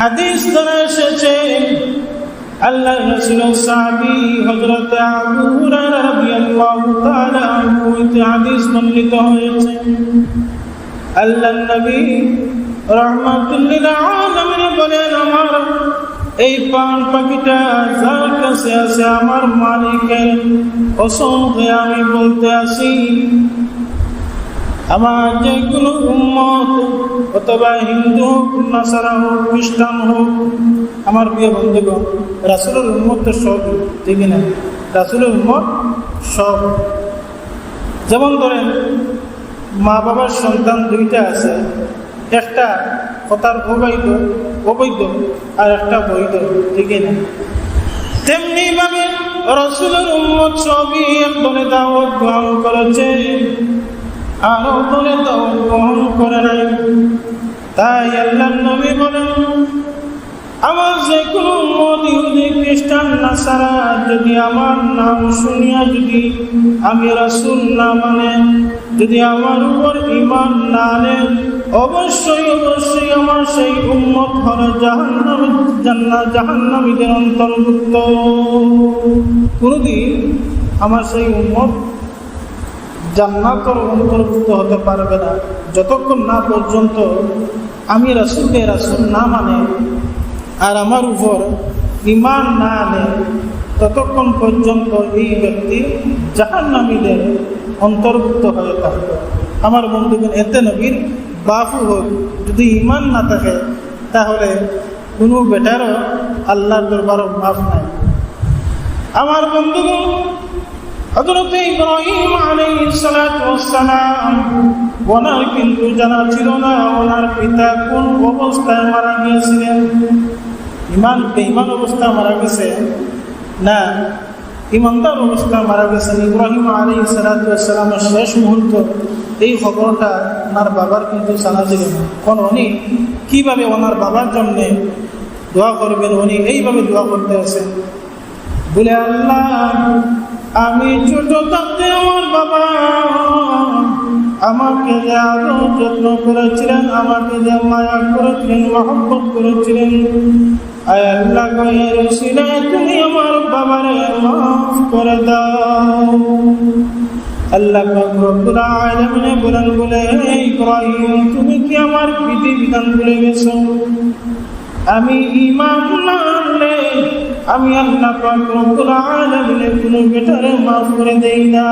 হাদিস দ্বারা এসেছে আল্লাহ রসুল সাহাবি হযরত আবু হুরায়রা রাদিয়াল্লাহু তাআলা আনহু হাদিস বর্ণিত হয়েছে আল্লাহ নবী রহমাতুল্লিল আলামিন বলেন, আমার এই পান পাখিটা যার কাছে আছে, আমার মালিকের অসংখ্য আমি বলতে আসি আমার যে কোনো উম্মত, অথবা হিন্দু হোক, নাসারা হোক, খ্রিস্টান হোক, আমার প্রিয় বন্ধুগণ, রাসুলের উম্মত তো সব ঠিক না? রাসুলের উম্মত সব। যেমন ধরেন মা বাবার সন্তান দুইটা আছে, একটা কথার অবৈধ অবৈধ, আর একটা বৈধ ঠিক না? তেমনি ভাবে রসুলের উম্মত সবই একদলে দাওয়াত গ্রহণ করেছে। আরও দলে দাওয়াত গ্রহণ করে নাই। তাই আল্লাহ নবী বলেন, আমার যে কোনো ইহুদি খ্রিস্টান নাসারা যদি আমার নাম শুনিয়া যদি আমি রাসুল না মানে যদি আমার উপর ইমান না আনে, অবশ্যই অবশ্যই আমার সেই উম্মত হল জাহান্নাম জান্না জাহান্নামীদের অন্তর্ভুক্ত। কোনদিন আমার সেই উম্মত জান্নাতর অন্তর্ভুক্ত হতে পারবে না। যতক্ষণ না পর্যন্ত আমি রাসুলকে রাসুল না মানে আর আমার উপর ইমান না আনে, ততক্ষণ পর্যন্ত এই ব্যক্তি জাহান্নামীদের অন্তর্ভুক্ত হয়ে থাকবে। আমার বন্ধুগণ, এতে নবীর বাপু হোক, যদি ইমান না থাকে, তাহলে কোনো বেটারও আল্লাহর দরবারও মাফ নাই। আমার বন্ধুগণ ইব্রাহিম কিন্তু জানা পিতা কোন ইমান না, ইমানদার অবস্থায় মারা গেছেন ইব্রাহিম আলাইহিস সালাতু ওয়াসসালামের শেষ মুহূর্ত, এই খবরটা ওনার বাবার কিন্তু জানা ছিল না। কোন উনি কীভাবে ওনার বাবার জন্যে দোয়া করবেন, উনি এইভাবে দোয়া করতে আছেন। বলে আল্লাহ আমি ছোট থাকতে আমার বাবা আমাকে যে আরও যত্ন করেছিলেন, আমাকে যে মায়া করেছিলেন, মহব্বত করেছিলেন আল্লাহ তুমি আমার বাবারে মাফ করে দাও। আল্লাহ আলামিন বলেন, বলে তুমি কি আমার বিধি বিধান ভুলে গেছো? আমি ইমান না আমি আল্লাহ পাক রব্বুল আলামিনের কোনো বেটারে মাফ করে দেই না।